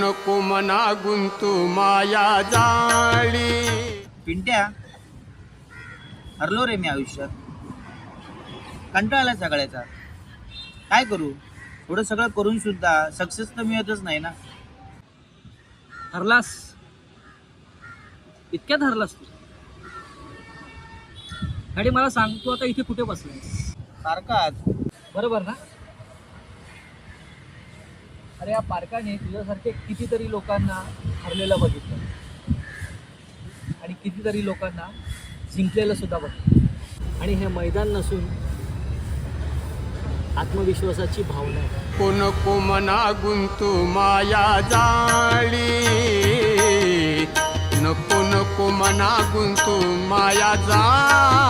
नको मना गुंतू माया जाळी. पिंट्या हरलो रे मी आयुष्यात. कंटाळला सगळ्याचा. काय करू? थोडं सगळं करून सुद्धा सक्सेस तर मिळतच नाही ना. हरलास? इतक्यात हरलास तू? आणि मला सांग तू आता इथे कुठे बसलास सारखाच बरोबर ना? अरे या पार्काने तुझ्यासारखे कितीतरी लोकांना हरलेलं बघितलं. आणि कितीतरी लोकांना जिंकलेलं सुद्धा बघितलं. आणि हे मैदान नसून आत्मविश्वासाची भावना आहे. कोण कोमना गुंतू माया जाळी? नको नको मना गुंतू माया जा